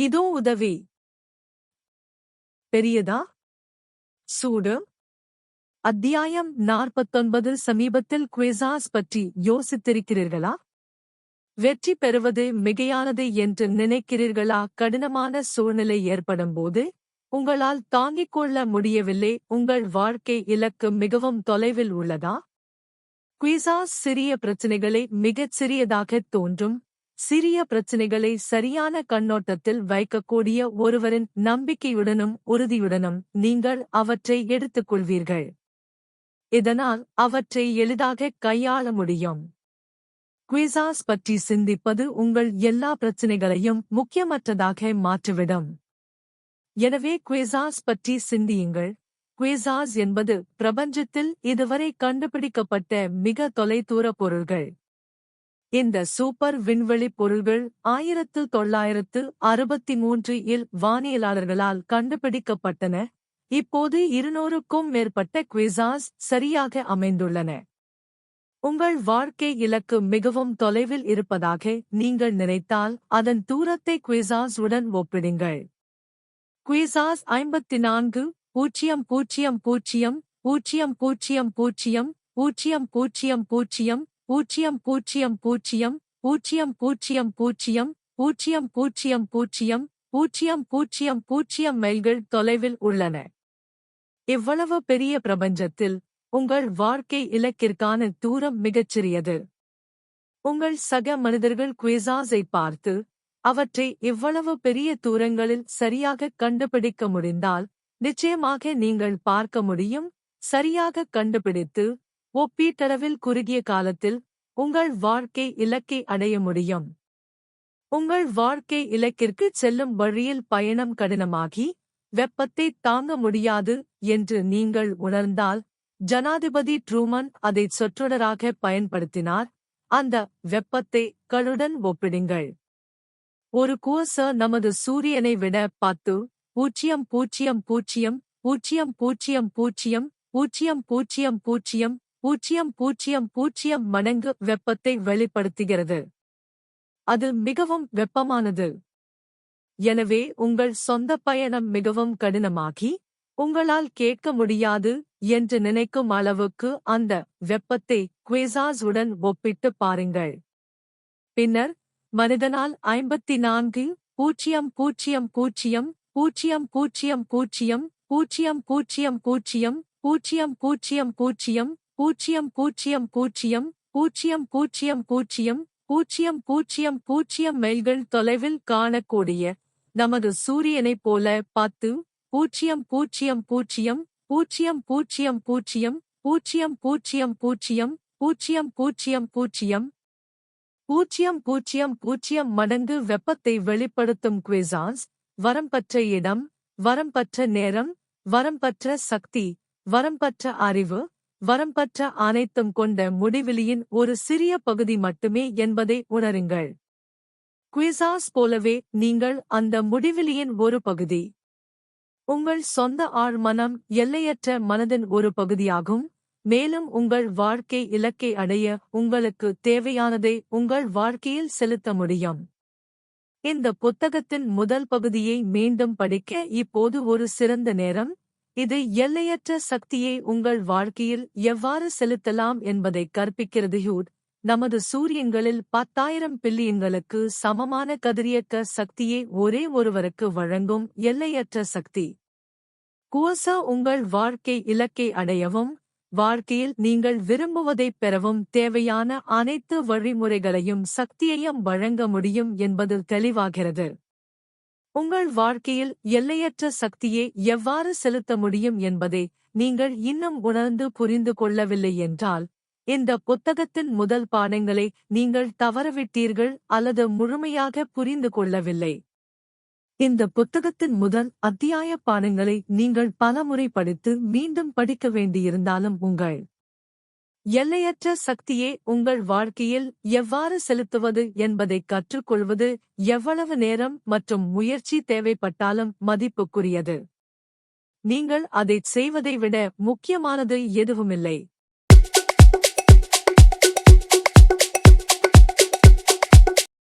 இதோ உதவி. பெரியதா? சூடு. அத்தியாயம் நாற்பத்தொன்பது சமீபத்தில் குவிசாஸ் பற்றி யோசித்திருக்கிறீர்களா? வெற்றி பெறுவது மிகையானது என்று நினைக்கிறீர்களா? கடினமான சூழ்நிலை ஏற்படும்போது? உங்களால் தாங்கிக் கொள்ள முடியவில்லை. உங்கள் வாழ்க்கை இலக்கு மிகவும் தொலைவில் உள்ளதா? குவிசாஸ் சிறிய பிரச்சினைகளை மிகச் சிறியதாக தோன்றும். சிறிய பிரச்சினைகளை சரியான கண்ணோட்டத்தில் வைக்கக்கூடிய ஒருவரின் நம்பிக்கையுடனும் உறுதியுடனும் நீங்கள் அவற்றை எடுத்துக்கொள்வீர்கள். இதனால் அவற்றை எளிதாக கையாள முடியும். குவிசாஸ் பற்றி சிந்திப்பது உங்கள் எல்லா பிரச்சினைகளையும் முக்கியமற்றதாக மாற்றிவிடும். எனவே குவிசாஸ் பற்றி சிந்தியுங்கள். குவிசாஸ் என்பது பிரபஞ்சத்தில் இதுவரை கண்டுபிடிக்கப்பட்ட மிக தொலைதூர பொருள்கள். இந்த சூப்பர் விண்வெளி பொருள்கள் ஆயிரத்து தொள்ளாயிரத்து அறுபத்தி மூன்று இல் வானியலாளர்களால் கண்டுபிடிக்கப்பட்டன. இப்போது இருநூறுக்கும் மேற்பட்ட குவிசாஸ் சரியாக அமைந்துள்ளன. உங்கள் வாழ்க்கை இலக்கு மிகவும் தொலைவில் இருப்பதாக நீங்கள் நினைத்தால் அதன் தூரத்தை குவிசாஸ் உடன் ஒப்பிடுங்கள். குவிசாஸ் ஐம்பத்தி நான்கு பூஜ்ஜியம் பூஜ்ஜியம் பூஜ்ஜியம் பூஜ்ஜியம் பூஜ்ஜியம் பூஜ்ஜியம் பூஜ்ஜியம் பூஜ்ஜியம் பூஜ்ஜியம் பூஜ்ஜியம் பூஜ்ஜியம் பூஜ்ஜியம் பூஜ்ஜியம் பூஜ்ஜியம் பூஜ்ஜியம் பூஜ்ஜியம் பூஜ்ஜியம் பூஜ்ஜியம் பூஜ்ஜியம் பூஜ்ஜியம் மைல்கள் தொலைவில் உள்ளன இவ்வளவு பெரிய பிரபஞ்சத்தில் உங்கள் வாழ்க்கை இலக்கிற்கான தூரம் மிகச்சிறியது உங்கள் சக மனிதர்கள் குவிசாஸை பார்த்து அவற்றை இவ்வளவு பெரிய தூரங்களில் சரியாக கண்டுபிடிக்க முடிந்தால் நிச்சயமாக நீங்கள் பார்க்க முடியும் சரியாக கண்டுபிடித்து ஒப்பீட்டளவில் குறுகிய காலத்தில் உங்கள் வாழ்க்கை இலக்கை அடைய முடியும். உங்கள் வாழ்க்கை இலக்கிற்கு செல்லும் வழியில் பயணம் கடினமாகி வெப்பத்தை தாங்க முடியாது என்று நீங்கள் உணர்ந்தால் ஜனாதிபதி ட்ரூமன் அதை சொற்றொடராக பயன்படுத்தினார். அந்த வெப்பத்தை களுடன் ஒப்பிடுங்கள். ஒரு கூச நமது சூரியனை விட பத்து பூஜ்ஜியம் பூஜ்ஜியம் பூஜ்ஜியம் பூஜ்ஜியம் பூஜ்ஜியம் பூஜ்ஜியம் பூஜ்ஜியம் பூஜ்ஜியம் பூஜ்ஜியம் பூஜ்ஜியம் பூஜ்ஜியம் பூஜ்ஜியம் மடங்கு வெப்பத்தை வெளிப்படுத்துகிறது அது மிகவும் வெப்பமானது எனவே உங்கள் சொந்த பயணம் மிகவும் கடினமாகி உங்களால் கேட்க முடியாது என்று நினைக்கும் அளவுக்கு அந்த வெப்பத்தை குவேசாஸ் உடன் ஒப்பிட்டு பாருங்கள் பின்னர் மனிதனால் ஐம்பத்தி நான்கு பூஜ்ஜியம் பூஜ்ஜியம் பூஜ்ஜியம் பூஜ்ஜியம் பூஜ்ஜியம் பூஜ்ஜியம் பூஜ்ஜியம் பூஜ்ஜியம் பூஜ்ஜியம் பூஜ்ஜியம் பூஜ்ஜியம் பூஜ்ஜியம் பூஜ்ஜியம் பூஜ்ஜியம் பூஜ்ஜியம் பூஜ்ஜியம் பூஜ்ஜியம் பூஜ்ஜியம் பூஜ்ஜியம் பூஜ்ஜியம் பூஜ்ஜியம் மைல்கள் தொலைவில் காணக்கூடிய நமது சூரியனைப் போல பத்து பூஜ்ஜியம் பூஜ்ஜியம் பூஜ்ஜியம் பூஜ்ஜியம் பூஜ்ஜியம் பூஜ்ஜியம் பூஜ்ஜியம் பூஜ்ஜியம் பூஜ்ஜியம் பூஜ்ஜியம் பூஜ்ஜியம் பூஜ்ஜியம் பூஜ்ஜியம் பூஜ்ஜியம் பூஜ்ஜியம் மடங்கு வெப்பத்தை வெளிப்படுத்தும் குவிசான்ஸ் வரம்பற்ற இடம் வரம்பற்ற நேரம் வரம்பற்ற சக்தி வரம்பற்ற அறிவு வரம்பற்ற அனைத்தும் கொண்ட முடிவெளியின் ஒரு சிறிய பகுதி மட்டுமே என்பதை உணருங்கள். குயிசாஸ் போலவே நீங்கள் அந்த முடிவெளியின் ஒரு பகுதி. உங்கள் சொந்த ஆழ் மனம் எல்லையற்ற மனதின் ஒரு பகுதியாகும். மேலும் உங்கள் வாழ்க்கை இலக்கை அடைய உங்களுக்கு தேவையானதை உங்கள் வாழ்க்கையில் செலுத்த முடியும். இந்த புத்தகத்தின் முதல் பகுதியை மீண்டும் படிக்க இப்போது ஒரு சிறந்த நேரம். இது எல்லையற்ற சக்தியை உங்கள் வாழ்க்கையில் எவ்வாறு செலுத்தலாம் என்பதை கற்பிக்கிறது. ஹூட் நமது சூரியங்களில் பத்தாயிரம் பில்லியன்களுக்கு சமமான கதிரியக்க சக்தியை ஒரே ஒருவருக்கு வழங்கும் எல்லையற்ற சக்தி. குவசா உங்கள் வாழ்க்கை இலக்கை அடையவும் வாழ்க்கையில் நீங்கள் விரும்புவதைப் பெறவும் தேவையான அனைத்து வழிமுறைகளையும் சக்தியையும் வழங்க முடியும் என்பது தெளிவாகிறது. உங்கள் வாழ்க்கையில் எல்லையற்ற சக்தியை எவ்வாறு செலுத்த முடியும் என்பதை நீங்கள் இன்னும் உணர்ந்து புரிந்து கொள்ளவில்லை என்றால் இந்த புத்தகத்தின் முதல் பாடங்களை நீங்கள் தவறவிட்டீர்கள் அல்லது முழுமையாக புரிந்து கொள்ளவில்லை. இந்த புத்தகத்தின் முதல் அத்தியாய பாடங்களை நீங்கள் பலமுறை படித்து மீண்டும் படிக்க வேண்டியிருந்தாலும் உங்கள் எல்லையற்ற சக்தியே உங்கள் வாழ்க்கையில் எவ்வாறு செலுத்துவது என்பதை கற்றுக்கொள்வது எவ்வளவு நேரம் மற்றும் முயற்சி தேவைப்பட்டாலும் மதிப்புக்குரியது. நீங்கள் அதைச் செய்வதை விட முக்கியமானது எதுவுமில்லை.